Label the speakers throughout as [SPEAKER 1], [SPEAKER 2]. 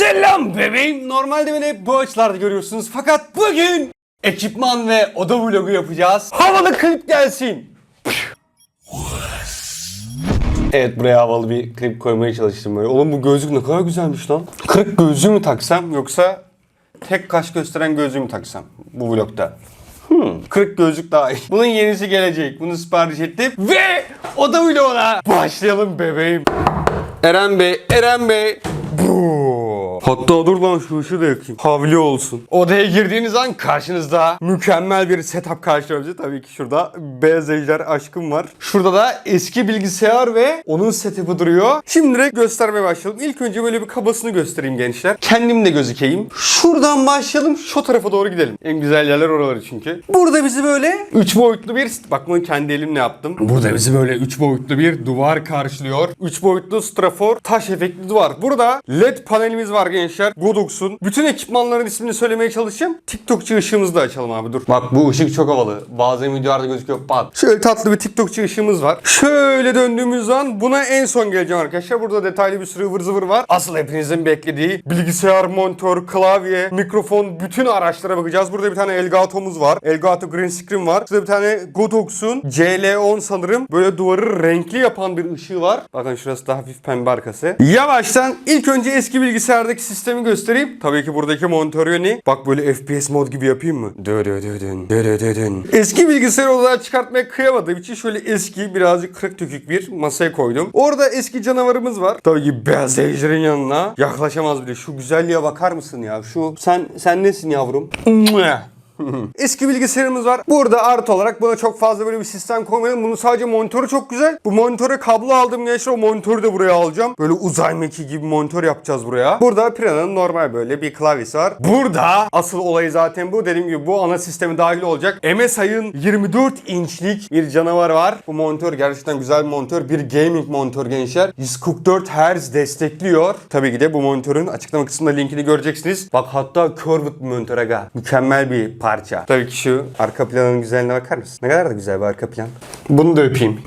[SPEAKER 1] Selam bebeğim. Normalde beni hep bu açılarda görüyorsunuz. Fakat bugün ekipman ve oda vlogu yapacağız. Havalı klip gelsin. Evet buraya havalı bir klip koymaya çalıştım böyle. Oğlum bu gözlük ne kadar güzelmiş lan. Kırık gözlüğü mü taksam yoksa tek kaş gösteren gözlüğü mü taksam bu vlogda? Hmm, kırık gözlük daha iyi. Bunun yenisi gelecek. Bunu sipariş ettim. Ve oda vloguna başlayalım bebeğim. Eren Bey, Eren Bey. Bu. Hatta dur lan şu ışığı da yakayım. Havli olsun. Odaya girdiğiniz an karşınızda mükemmel bir setup karşılıyor bizi. Tabii ki şurada beyaz ejder aşkım var. Şurada da eski bilgisayar ve onun setup'ı duruyor. Şimdi direkt göstermeye başlayalım. İlk önce böyle bir kabasını göstereyim gençler. Kendim de gözükeyim. Şuradan başlayalım şu tarafa doğru gidelim. En güzel yerler oraları çünkü. Burada bizi böyle 3 boyutlu bir bak bunu kendi elimle yaptım. Burada bizi böyle 3 boyutlu bir duvar karşılıyor. 3 boyutlu strafor taş efektli duvar. Burada led panelimiz var gençler. Godox'un. Bütün ekipmanların ismini söylemeye çalışacağım. TikTokçu ışığımızı da açalım abi dur. Bak bu ışık çok havalı. Bazen videolarda gözüküyor. Bak. Şöyle tatlı bir TikTokçu ışığımız var. Şöyle döndüğümüz zaman buna en son geleceğim arkadaşlar. Burada detaylı bir sürü ıvır zıvır var. Asıl hepinizin beklediği bilgisayar, monitör, klavye, mikrofon bütün araçlara bakacağız. Burada bir tane Elgato'muz var. Elgato Green Screen var. Şurada bir tane Godox'un CL10 sanırım. Böyle duvarı renkli yapan bir ışığı var. Bakın şurası da hafif pembe arkası. Yavaştan ilk önce eski bilgisayardaki sistemi göstereyim. Tabii ki buradaki monitör yönü. Bak böyle FPS mod gibi yapayım mı? Eski bilgisayarı odadan çıkartmaya kıyamadığım için şöyle eski birazcık kırık dökük bir masaya koydum. Orada eski canavarımız var. Tabii ki beyaz ejderin yanına yaklaşamaz bile. Şu güzelliğe bakar mısın ya? Şu sen sen nesin yavrum? Eski bilgisayarımız var. Burada artı olarak buna çok fazla böyle bir sistem koymadım. Bunun sadece monitörü çok güzel. Bu monitöre kablo aldım gençler. O monitörü de buraya alacağım. Böyle uzay mekiği gibi monitör yapacağız buraya. Burada Piranha'nın normal böyle bir klavyesi var. Burada asıl olayı zaten bu. Dediğim gibi bu ana sistemi dahil olacak. MSI'ın 24 inçlik bir canavar var. Bu monitör gerçekten güzel bir monitör. Bir gaming monitör gençler. 144 Hz destekliyor. Tabii ki de bu monitörün açıklama kısmında linkini göreceksiniz. Bak hatta curved monitör aga. Mükemmel bir parça. Tabii ki şu arka planın güzelliğine bakar mısın? Ne kadar da güzel bir arka plan. Bunu da öpeyim.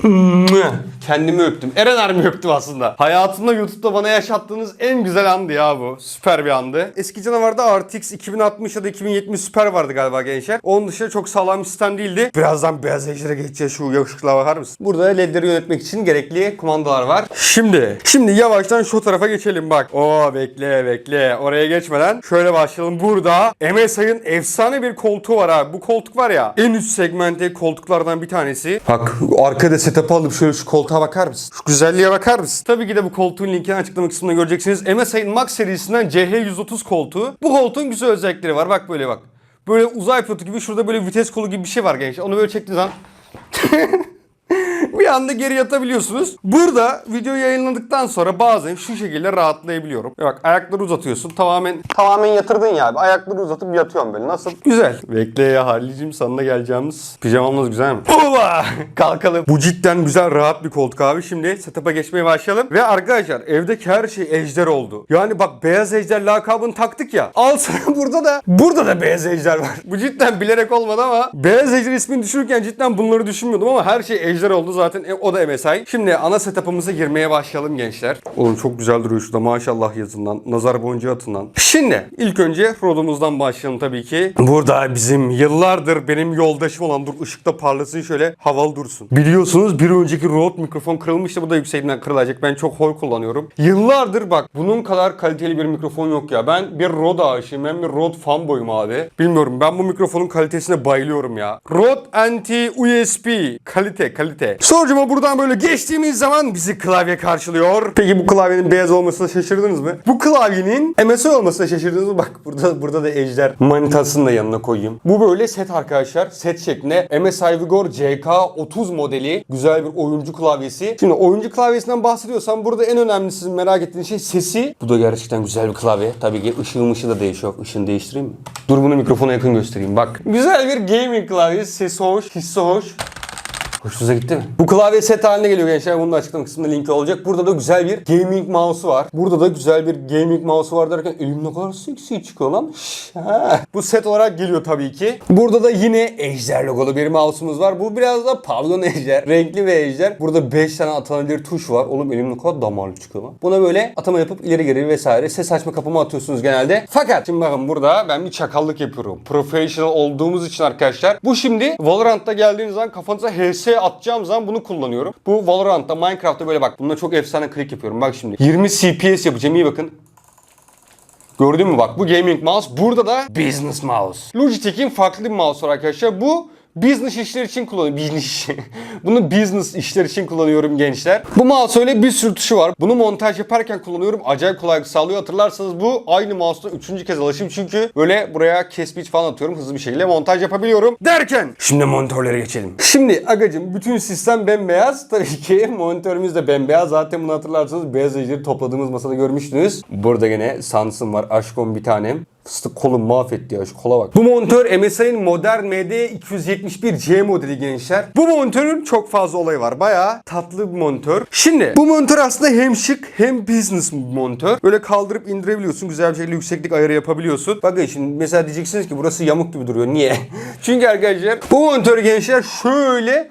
[SPEAKER 1] Kendimi öptüm. Eren Ermi öptüm aslında. Hayatımda YouTube'da bana yaşattığınız en güzel andı ya bu. Süper bir andı. Eski canavarda RTX 2060 ya da 2070 Super vardı galiba gençler. Onun dışında çok sağlam bir sistem değildi. Birazdan beyaz ejder'e geçeceğiz şu yakışıklığa bakar mısın? Burada ledleri yönetmek için gerekli kumandalar var. Şimdi, şimdi yavaştan şu tarafa geçelim bak. Oo bekle bekle. Oraya geçmeden şöyle başlayalım. Burada MSI'ın efsane bir koltuğu var abi. Bu koltuk var ya en üst segmente koltuklardan bir tanesi. Bak arkada setup alıp şöyle şu koltuğa bakar mısın? Şu güzelliğe bakar mısın? Tabii ki de bu koltuğun linkini açıklama kısmında göreceksiniz. MSI'ın Max serisinden CH130 koltuğu. Bu koltuğun güzel özellikleri var. Bak böyle bak. Böyle uzay pilotu gibi şurada böyle vites kolu gibi bir şey var gençler. Onu böyle çektiğiniz zaman bir anda geri yatabiliyorsunuz. Burada video yayınladıktan sonra bazen şu şekilde rahatlayabiliyorum. Bak ayakları uzatıyorsun. Tamamen tamamen yatırdın ya abi. Ayakları uzatıp yatıyorum böyle. Nasıl? Güzel. Bekle ya Halil'cim sonuna geleceğimiz. Pijamamız güzel mi? Oba! Kalkalım. Bu cidden güzel rahat bir koltuk abi. Şimdi setup'a geçmeye başlayalım. Ve arkadaşlar evdeki her şey ejder oldu. Yani bak beyaz ejder lakabını taktık ya. Al sana burada da burada da beyaz ejder var. Bu cidden bilerek olmadı ama beyaz ejder ismini düşünürken cidden bunları düşünmüyordum ama her şey ejder oldu zaten. E, o da MSI. Şimdi ana setup'ımıza girmeye başlayalım gençler. Oğlum çok güzel duruyor şurada maşallah yazından. Nazar boncuğu atından. Şimdi ilk önce rodumuzdan başlayalım tabii ki. Burada bizim yıllardır benim yoldaşım olan dur ışıkta parlasın şöyle havalı dursun. Biliyorsunuz bir önceki Rode mikrofon kırılmıştı. Bu da yükseğinden kırılacak. Ben çok hol kullanıyorum. Yıllardır bak bunun kadar kaliteli bir mikrofon yok ya. Ben bir Rode aşığım. Ben bir Rode fanboyum abi. Bilmiyorum ben bu mikrofonun kalitesine bayılıyorum ya. Rode Anti USB. Kalite kalite. Sonucuma buradan böyle geçtiğimiz zaman bizi klavye karşılıyor. Peki bu klavyenin beyaz olmasına şaşırdınız mı? Bu klavyenin MSI olmasına şaşırdınız mı? Bak burada burada da ejder manitasını da yanına koyayım. Bu böyle set arkadaşlar. Set şeklinde MSI Vigor CK30 modeli güzel bir oyuncu klavyesi. Şimdi oyuncu klavyesinden bahsediyorsam burada en önemlisi merak ettiğiniz şey sesi. Bu da gerçekten güzel bir klavye. Tabii ki ışığı mışığı da değişiyor. Işığını değiştireyim mi? Dur bunu mikrofona yakın göstereyim. Bak. Güzel bir gaming klavyesi. Sesi hoş, hissi hoş. Hoşunuza gitti mi? Bu klavye set haline geliyor gençler. Bunun da açıklama kısmında linki olacak. Burada da güzel bir gaming mouse'u var. Burada da güzel bir gaming mouse'u var derken elim ne kadar seksi çıkıyor lan. Bu set olarak geliyor tabii ki. Burada da yine ejder logolu bir mouse'umuz var. Bu biraz da pavyon ejder. Renkli ve ejder. Burada 5 tane atanabilir tuş var. Oğlum elim ne kadar damarlı çıkıyor lan. Buna böyle atama yapıp ileri geri vesaire ses açma kapama atıyorsunuz genelde. Fakat şimdi bakın burada ben bir çakallık yapıyorum. Professional olduğumuz için arkadaşlar. Bu şimdi Valorant'ta geldiğiniz zaman kafanıza HS atacağım zaman bunu kullanıyorum. Bu Valorant'ta Minecraft'ta böyle bak. Bununla çok efsane klik yapıyorum. Bak şimdi 20 CPS yapacağım iyi bakın. Gördün mü bak bu gaming mouse. Burada da business mouse. Logitech'in farklı bir mouse var arkadaşlar. Bu business işler için kullanıyorum. Bunu business işler için kullanıyorum gençler. Bu mouse öyle bir sürü tuşu var. Bunu montaj yaparken kullanıyorum. Acayip kolaylık sağlıyor. Hatırlarsanız bu aynı mouse'da üçüncü kez alışım. Çünkü böyle buraya kesmiş falan atıyorum. Hızlı bir şekilde montaj yapabiliyorum. Derken şimdi monitörlere geçelim. Şimdi agacım bütün sistem bembeyaz. Tabii ki monitörümüz de bembeyaz. Zaten bunu hatırlarsanız beyaz ejderi topladığımız masada görmüştünüz. Burada gene Samsung var. Aşkon bir tanem. Fıstık kolum mahvetti ya şu kola bak. Bu monitör MSI'nin modern MD271C modeli gençler. Bu monitörün çok fazla olayı var. Bayağı tatlı bir monitör. Şimdi bu monitör aslında hem şık hem business bir monitör. Böyle kaldırıp indirebiliyorsun. Güzel bir şekilde yükseklik ayarı yapabiliyorsun. Bakın şimdi mesela diyeceksiniz ki burası yamuk gibi duruyor. Niye? Çünkü arkadaşlar bu monitör gençler şöyle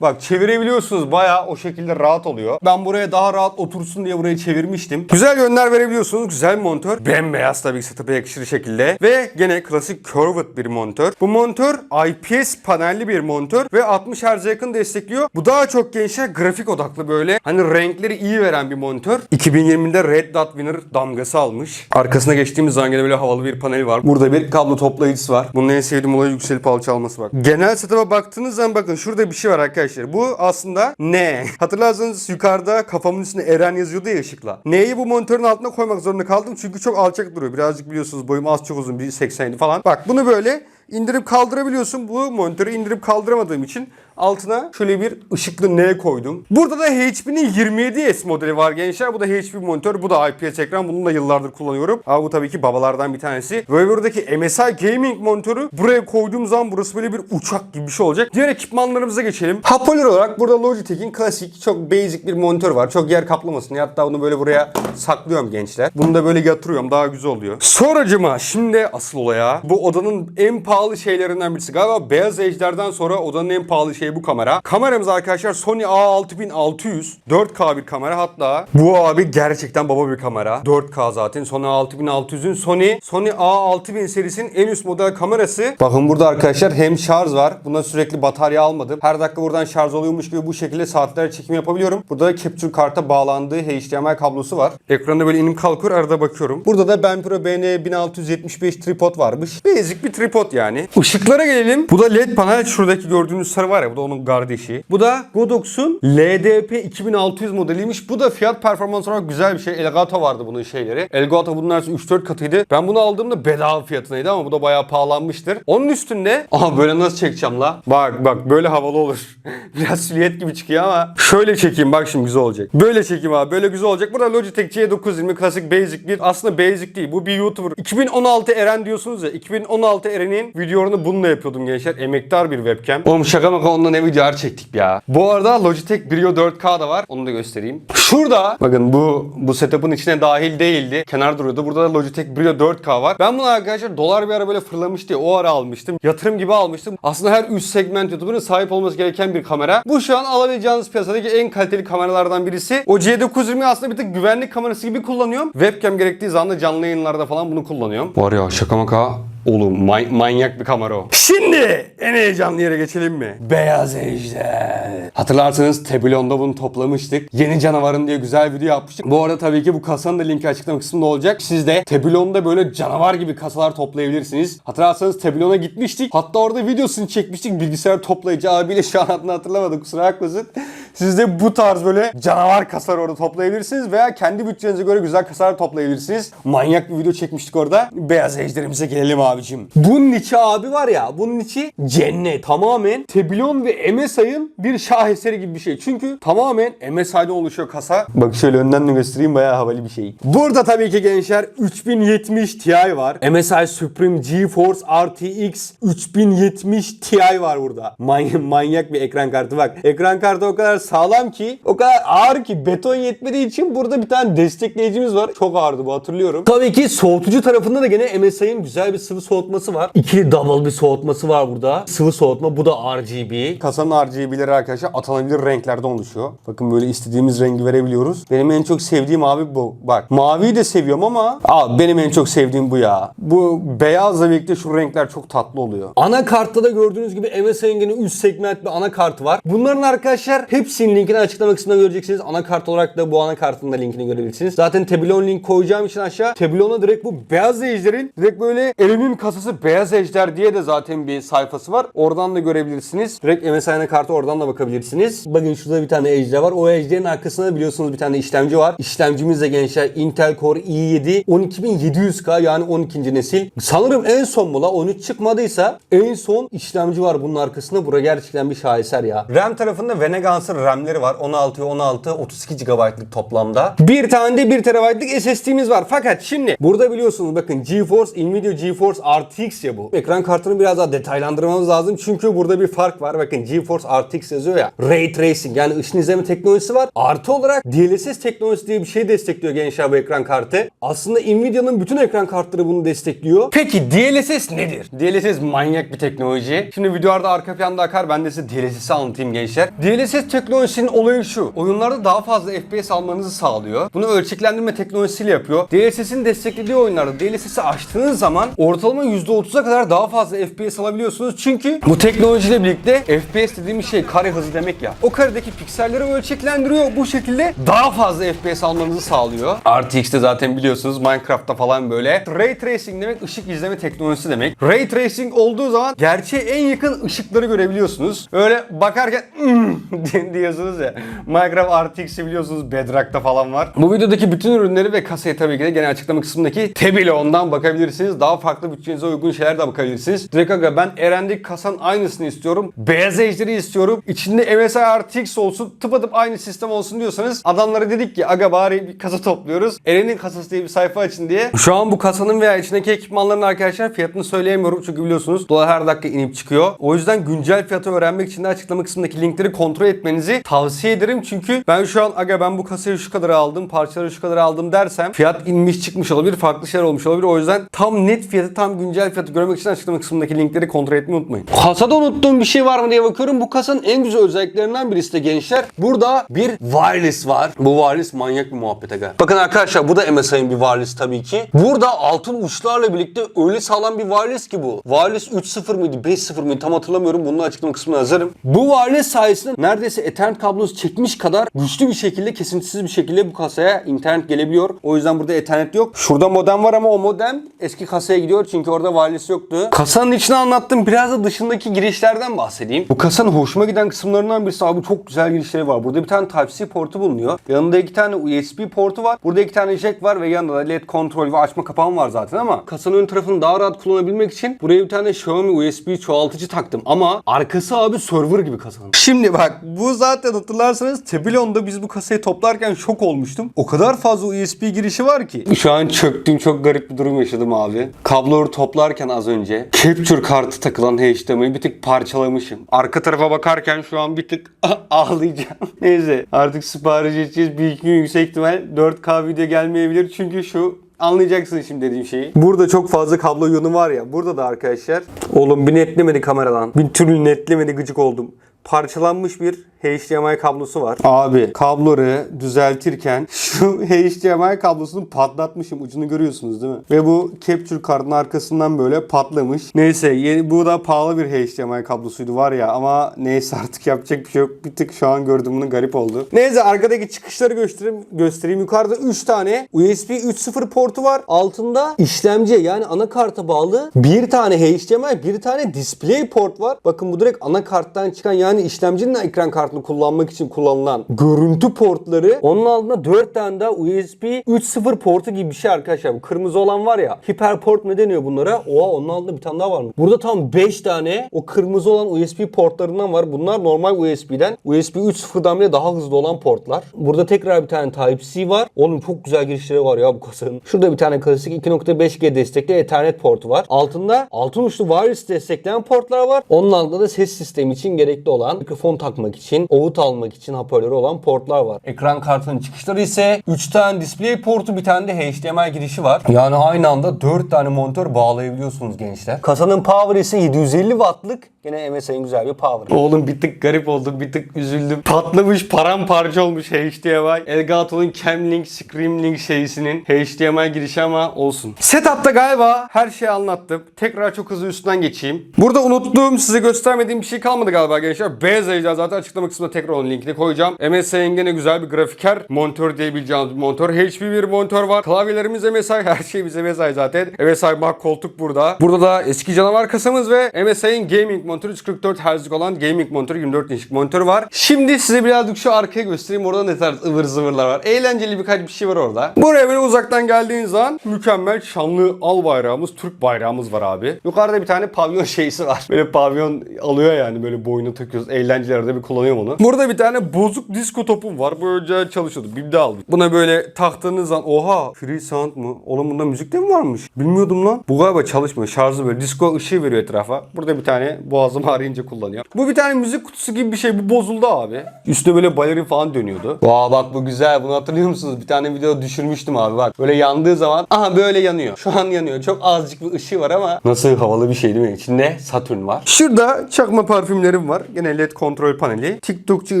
[SPEAKER 1] Bak çevirebiliyorsunuz bayağı o şekilde rahat oluyor. Ben buraya daha rahat otursun diye burayı çevirmiştim. Güzel yönler verebiliyorsunuz. Güzel bir monitör. Bembeyaz tabii ki setup'a yakışır şekilde. Ve gene klasik curved bir monitör. Bu monitör IPS panelli bir monitör ve 60 Hz'e yakın destekliyor. Bu daha çok gençler grafik odaklı böyle. Hani renkleri iyi veren bir monitör. 2020'de Red Dot Winner damgası almış. Arkasına geçtiğimiz zaman gene böyle havalı bir panel var. Burada bir kablo toplayıcısı var. Bunun en sevdiğim olayı yükselip alçalması bak. Genel setup'a baktığınız zaman bakın şurada bir şey var arkadaşlar. Bu aslında ne? Hatırlarsanız yukarıda kafamın üstünde Eren yazıyordu ya ışıkla. N'yi bu monitörün altına koymak zorunda kaldım çünkü çok alçak duruyor. Birazcık biliyorsunuz boyum az çok uzun 1.87 falan. Bak bunu böyle indirip kaldırabiliyorsun. Bu monitörü indirip kaldıramadığım için altına şöyle bir ışıklı N koydum. Burada da HP'nin 27S modeli var gençler. Bu da HP monitör. Bu da IPS ekran. Bunu da yıllardır kullanıyorum. Ama bu tabii ki babalardan bir tanesi. Ve buradaki MSI Gaming monitörü buraya koyduğum zaman burası böyle bir uçak gibi bir şey olacak. Diğer ekipmanlarımıza geçelim. Hoparlör olarak burada Logitech'in klasik çok basic bir monitör var. Çok yer kaplamasın. Hatta bunu böyle buraya saklıyorum gençler. Bunu da böyle yatırıyorum. Daha güzel oluyor. Sonracıma şimdi asıl olaya. Bu odanın en pahalı şeylerinden birisi. Galiba Beyaz Ejder'den sonra odanın en pahalı şeyi bu kamera. Kameramız arkadaşlar Sony A6600. 4K bir kamera hatta. Bu abi gerçekten baba bir kamera. 4K zaten. Sony A6600'ün Sony Sony A6000 serisinin en üst model kamerası. Bakın burada arkadaşlar hem şarj var. Buna sürekli batarya almadım. Her dakika buradan şarj oluyormuş gibi bu şekilde saatler çekim yapabiliyorum. Burada da capture karta bağlandığı HDMI kablosu var. Ekranda böyle inip kalkıyor arada bakıyorum. Burada da Benpro BN 1675 tripod varmış. Basic bir tripod yani. Işıklara gelelim. Bu da LED panel. Şuradaki gördüğünüz sarı var ya da onun kardeşi. Bu da Godox'un LDP 2600 modeliymiş. Bu da fiyat performans olarak güzel bir şey. Elgato vardı bunun şeyleri. Elgato bunun neredeyse 3-4 katıydı. Ben bunu aldığımda bedava fiyatınaydı ama bu da bayağı pahalanmıştır. Onun üstünde aha böyle nasıl çekeceğim la? Bak bak böyle havalı olur. Biraz silüet gibi çıkıyor ama şöyle çekeyim bak şimdi güzel olacak. Böyle çekeyim abi böyle güzel olacak. Burada Logitech C920 klasik basic bir aslında basic değil. Bu bir YouTuber. 2016 Eren diyorsunuz ya. 2016 Eren'in videolarını bununla yapıyordum gençler. Emektar bir webcam. Oğlum şaka maka onunla ne videolar çektik ya. Bu arada Logitech Brio 4K da var. Onu da göstereyim. Şurada bakın bu bu setup'ın içine dahil değildi. Kenar duruyordu. Burada da Logitech Brio 4K var. Ben bunu arkadaşlar dolar bir ara böyle fırlamış diye o ara almıştım. Yatırım gibi almıştım. Aslında her üst segment YouTuber'ın sahip olması gereken bir kamera. Bu şu an alabileceğiniz piyasadaki en kaliteli kameralardan birisi. O C920 aslında bir tık güvenlik kamerası gibi kullanıyorum. Webcam gerektiği zaman da canlı yayınlarda falan bunu kullanıyorum. Var ya şaka maka Oğlum may- manyak bir kamera o. Şimdi en heyecanlı yere geçelim mi? Beyaz Ejder. Hatırlarsanız Tebilon'da bunu toplamıştık. Yeni canavarın diye güzel video yapmıştık. Bu arada tabii ki bu kasanın da linki açıklama kısmında olacak. Siz de Tebilon'da böyle canavar gibi kasalar toplayabilirsiniz. Hatırlarsanız Tebilon'a gitmiştik. Hatta orada videosunu çekmiştik. Bilgisayar toplayıcı abiyle şu an adını hatırlamadım kusura bakmasın. Siz de bu tarz böyle canavar kasalar orada toplayabilirsiniz veya kendi bütçenize göre güzel kasalar toplayabilirsiniz. Manyak bir video çekmiştik orada. Beyaz ejderimize gelelim abicim. Bunun içi abi var ya bunun içi cennet. Tamamen Tebilon ve MSI'ın bir şaheseri gibi bir şey. Çünkü tamamen MSI'de oluşuyor kasa. Bak şöyle önden de göstereyim bayağı havalı bir şey. Burada tabii ki gençler 3070 Ti var. MSI Supreme GeForce RTX 3070 Ti var burada. Manyak bir ekran kartı bak. Ekran kartı o kadar sağlam ki, o kadar ağır ki beton yetmediği için burada bir tane destekleyicimiz var. Çok ağırdı bu hatırlıyorum. Tabii ki soğutucu tarafında da gene MSI'nin güzel bir sıvı soğutması var. İkili double bir soğutması var burada. Sıvı soğutma bu da RGB. Kasanın RGB'leri arkadaşlar atanabilir renklerden oluşuyor. Bakın böyle istediğimiz rengi verebiliyoruz. Benim en çok sevdiğim abi bu. Bak maviyi de seviyorum ama abi benim en çok sevdiğim bu ya. Bu beyazla birlikte şu renkler çok tatlı oluyor. Anakartta da gördüğünüz gibi MSI'nin gene üst segment bir anakart var. Bunların arkadaşlar hepsinin linkini açıklama kısmında göreceksiniz. Anakart olarak da bu anakartın da linkini görebilirsiniz. Zaten Tebilon link koyacağım için aşağı Tebilon'a direkt bu beyaz ejderin direkt böyle elimin kasası beyaz ejder diye de zaten bir sayfası var. Oradan da görebilirsiniz. Direkt MSI anakartı oradan da bakabilirsiniz. Bakın şurada bir tane ejder var. O ejderin arkasında biliyorsunuz bir tane işlemci var. İşlemcimiz de gençler Intel Core i7 12700K yani 12. nesil. Sanırım en son mu la 13 çıkmadıysa en son işlemci var bunun arkasında. Bura gerçekten bir şaheser ya. RAM tarafında Venegans'ın RAM'leri var. 16 16 32 GB'lık toplamda. Bir tane de 1 TB'lık SSD'miz var. Fakat şimdi burada biliyorsunuz bakın GeForce Nvidia GeForce RTX ya bu. Ekran kartını biraz daha detaylandırmamız lazım. Çünkü burada bir fark var. Bakın GeForce RTX yazıyor ya. Ray Tracing yani ışın izleme teknolojisi var. Artı olarak DLSS teknolojisi diye bir şey destekliyor gençler bu ekran kartı. Aslında Nvidia'nın bütün ekran kartları bunu destekliyor. Peki DLSS nedir? DLSS manyak bir teknoloji. Şimdi videolarda arka planda akar ben de size DLSS'i anlatayım gençler. DLSS teknolojisinin olayı şu. Oyunlarda daha fazla FPS almanızı sağlıyor. Bunu ölçeklendirme teknolojisiyle yapıyor. DLSS'in desteklediği oyunlarda DLSS'i açtığınız zaman ortalama %30'a kadar daha fazla FPS alabiliyorsunuz. Çünkü bu teknolojiyle birlikte FPS dediğimiz şey kare hızı demek ya. O karedeki pikselleri ölçeklendiriyor. Bu şekilde daha fazla FPS almanızı sağlıyor. RTX'te zaten biliyorsunuz Minecraft'ta falan böyle. Ray Tracing demek ışık izleme teknolojisi demek. Ray Tracing olduğu zaman gerçeğe en yakın ışıkları görebiliyorsunuz. Öyle bakarken "Hmm" diyorsunuz ya. Minecraft RTX'i biliyorsunuz Bedrock'ta falan var. Bu videodaki bütün ürünleri ve kasayı tabii ki de gene açıklama kısmındaki Tebilon'dan bakabilirsiniz. Daha farklı bütçenize uygun şeyler de bakabilirsiniz. Direkt aga ben Eren'deki kasanın aynısını istiyorum. Beyaz ejderi istiyorum. İçinde MSI RTX olsun. Tıpatıp aynı sistem olsun diyorsanız adamlara dedik ki aga bari bir kasa topluyoruz. Eren'in kasası diye bir sayfa açın diye. Şu an bu kasanın veya içindeki ekipmanların arkadaşlar fiyatını söyleyemiyorum. Çünkü biliyorsunuz dolar her dakika inip çıkıyor. O yüzden güncel fiyatı öğrenmek için de açıklama kısmındaki linkleri kontrol etmenizi tavsiye ederim. Çünkü ben şu an aga ben bu kasayı şu kadar aldım, parçaları şu kadar aldım dersem fiyat inmiş çıkmış olabilir, farklı şeyler olmuş olabilir. O yüzden tam net fiyatı, tam güncel fiyatı görmek için açıklama kısmındaki linkleri kontrol etmeyi unutmayın. Kasada unuttuğum bir şey var mı diye bakıyorum. Bu kasanın en güzel özelliklerinden birisi de gençler. Burada bir wireless var. Bu wireless manyak bir muhabbet aga. Bakın arkadaşlar bu da MSI'nin bir wireless tabii ki. Burada altın uçlarla birlikte öyle sağlam bir wireless ki bu. Wireless 3.0 mıydı 5.0 mıydı tam hatırlamıyorum. Bunu açıklama kısmına yazarım. Bu wireless sayesinde neredeyse Ethernet kablosu çekmiş kadar güçlü bir şekilde kesintisiz bir şekilde bu kasaya internet gelebiliyor. O yüzden burada Ethernet yok. Şurada modem var ama o modem eski kasaya gidiyor çünkü orada wireless yoktu. Kasanın içine anlattım. Biraz da dışındaki girişlerden bahsedeyim. Bu kasanın hoşuma giden kısımlarından birisi abi çok güzel girişleri var. Burada bir tane Type-C portu bulunuyor. Yanında iki tane USB portu var. Burada iki tane jack var ve yanında da LED kontrol ve açma kapağım var zaten ama kasanın ön tarafını daha rahat kullanabilmek için buraya bir tane Xiaomi USB çoğaltıcı taktım. Ama arkası abi server gibi kasanın. Şimdi bak bu zaten hatırlarsanız Tebilon'da biz bu kasayı toplarken şok olmuştum. O kadar fazla USB girişi var ki. Şu an çöktüm çok garip bir durum yaşadım abi. Kabloları toplarken az önce capture kartı takılan HDMI'yi bir tık parçalamışım. Arka tarafa bakarken şu an bir tık ağlayacağım. Neyse artık sipariş edeceğiz. Bir iki gün yüksek ihtimal 4K video gelmeyebilir. Çünkü şu Anlayacaksın şimdi dediğim şeyi. Burada çok fazla kablo yönü var ya. Burada da arkadaşlar. Oğlum bir netlemedi kameradan. Bir türlü netlemedi gıcık oldum. Parçalanmış bir HDMI kablosu var. Abi kabloları düzeltirken şu HDMI kablosunu patlatmışım. Ucunu görüyorsunuz değil mi? Ve bu capture kartın arkasından böyle patlamış. Neyse bu da pahalı bir HDMI kablosuydu var ya ama neyse artık yapacak bir şey yok. Bir tık şu an gördüğümün garip oldu. Neyse arkadaki çıkışları göstereyim. göstereyim. Yukarıda 3 tane USB 3.0 portu var. Altında işlemci yani anakarta bağlı bir tane HDMI bir tane display port var. Bakın bu direkt anakarttan çıkan yani işlemcinin ekran kartı kartlı kullanmak için kullanılan görüntü portları. Onun altında 4 tane daha USB 3.0 portu gibi bir şey arkadaşlar. Bu kırmızı olan var ya. Hiperport ne deniyor bunlara? Oha onun altında bir tane daha var mı? Burada tam 5 tane o kırmızı olan USB portlarından var. Bunlar normal USB'den. USB 3.0'dan bile daha hızlı olan portlar. Burada tekrar bir tane Type-C var. Oğlum çok güzel girişleri var ya bu kasanın. Şurada bir tane klasik 2.5G destekli Ethernet portu var. Altında altın uçlu wireless destekleyen portlar var. Onun altında da ses sistemi için gerekli olan mikrofon takmak için, oğut almak için hoparlörü olan portlar var. Ekran kartının çıkışları ise 3 tane display portu bir tane de HDMI girişi var. Yani aynı anda 4 tane monitör bağlayabiliyorsunuz gençler. Kasanın power ise 750 wattlık. Gene MSI'nin güzel bir power. Oğlum bir tık garip oldum, bir tık üzüldüm. Patlamış, paramparça olmuş HDMI. Elgato'nun Camlink, Screamlink şeysinin HDMI girişi ama olsun. Setup'ta galiba her şeyi anlattım. Tekrar çok hızlı üstünden geçeyim. Burada unuttuğum, size göstermediğim bir şey kalmadı galiba gençler. Beyaz Ejder zaten açıklama kısmına tekrar onun linkini koyacağım. MSI'nin gene güzel bir grafiker monitör diyebileceğimiz bir monitör. HP bir monitör var. Klavyelerimiz MSI, her şeyimiz MSI zaten. MSI Mac koltuk burada. Burada da eski canavar kasamız ve MSI'nin gaming monitörü 144 Hz'lik olan gaming monitörü 24 inçlik monitörü var. Şimdi size birazcık şu arkaya göstereyim. Orada ne tarz ıvır zıvırlar var. Eğlenceli birkaç bir şey var orada. Buraya böyle uzaktan geldiğiniz zaman mükemmel şanlı al bayrağımız, Türk bayrağımız var abi. Yukarıda bir tane pavyon şeysi var. Böyle pavyon alıyor yani böyle boynuna takıyoruz. Eğlencelerde bir kullanıyorum onu. Burada bir tane bozuk disco topum var. Bu önce çalışıyordu. Bim'de aldım. Buna böyle taktığınız zaman oha free sound mu? Oğlum bunda müzik de mi varmış? Bilmiyordum lan. Bu galiba çalışmıyor. Şarjı böyle disco ışığı veriyor etrafa. Burada bir tane boğazım ağrıyınca kullanıyor. Bu bir tane müzik kutusu gibi bir şey. Bu bozuldu abi. Üstüne böyle balerin falan dönüyordu. Vaa bak bu güzel. Bunu hatırlıyor musunuz? Bir tane video düşürmüştüm abi bak. Böyle yandığı zaman aha böyle yanıyor. Şu an yanıyor. Çok azıcık bir ışığı var ama nasıl havalı bir şey değil mi? İçinde Satürn var. Şurada çakma parfümlerim var. Gene led kontrol paneli. TikTokçu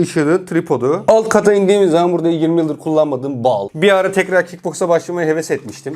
[SPEAKER 1] ışığı, tripodu. Alt kata indiğimiz zaman burada 20 yıldır kullanmadığım bal. Bir ara tekrar kickboksa başlamaya heves etmiştim.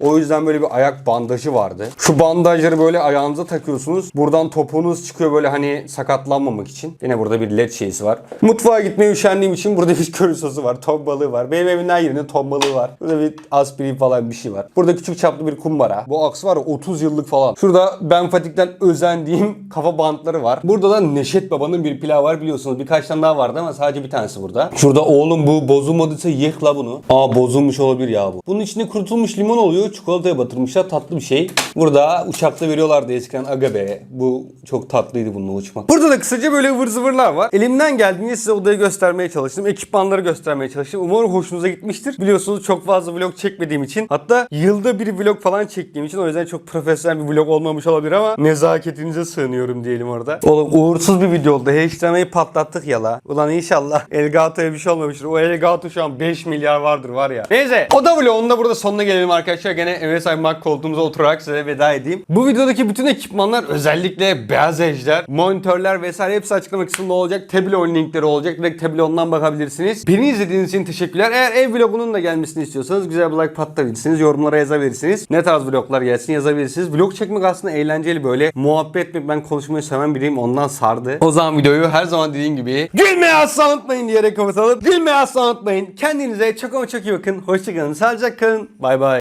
[SPEAKER 1] O yüzden böyle bir ayak bandajı vardı. Şu bandajları böyle ayağınıza takıyorsunuz. Buradan topuğunuz çıkıyor böyle hani sakatlanmamak için. Yine burada bir led şeysi var. Mutfağa gitmeye üşendiğim için burada bir köri sosu var. Ton balığı var. Benim evimin her yerinde ton balığı var. Burada bir aspirin falan bir şey var. Burada küçük çaplı bir kumbara. Bu aks var ya 30 yıllık falan. Şurada ben Fatik'ten özendiğim kafa bantları var. Burada da Neşet Baba'nın bir pilav var biliyorsunuz. Birkaç tane daha vardı ama sadece bir tanesi burada. Şurada oğlum bu bozulmadıysa yık la bunu. Aa bozulmuş olabilir ya bu. Bunun içinde kurutulmuş limon oluyor. Çikolataya batırmışlar. Tatlı bir şey. Burada uçakta veriyorlardı eskiden aga be. Bu çok tatlıydı bununla uçmak. Burada da kısaca böyle ıvır zıvırlar var. Elimden geldiğince size odayı göstermeye çalıştım. Ekipmanları göstermeye çalıştım. Umarım hoşunuza gitmiştir. Biliyorsunuz çok fazla vlog çekmediğim için. Hatta yılda bir vlog falan çektiğim için o yüzden çok profesyonel bir vlog olmamış olabilir ama nezaketinize sığınıyorum diyelim orada. Oğlum uğursuz bir video oldu. HDMI'yi patlattık yala. Ulan inşallah Elgato'ya bir şey olmamıştır. O Elgato şu an 5 milyar vardır var ya. Neyse o da vlogun da burada sonuna gelelim arkadaşlar. Gene MSI Mac koltuğumuza oturarak size veda edeyim. Bu videodaki bütün ekipmanlar özellikle beyaz ejder, monitörler vesaire hepsi açıklama kısmında olacak. Tableau linkleri olacak. Direkt Tableau'dan bakabilirsiniz. Beni izlediğiniz için teşekkürler. Eğer ev vlogunun da gelmesini istiyorsanız güzel bir like patlatabilirsiniz. Yorumlara yazabilirsiniz. Ne tarz vloglar gelsin yazabilirsiniz. Vlog çekmek aslında eğlenceli böyle. Muhabbet mi ben konuşmayı seven biriyim ondan sardı. O zaman videoyu her zaman dediğim gibi gülmeyi asla unutmayın diyerek kapatalım. Gülmeyi asla unutmayın. Kendinize çok ama çok iyi bakın. Hoşçakalın. Sağlıcakla kalın. Bay bay.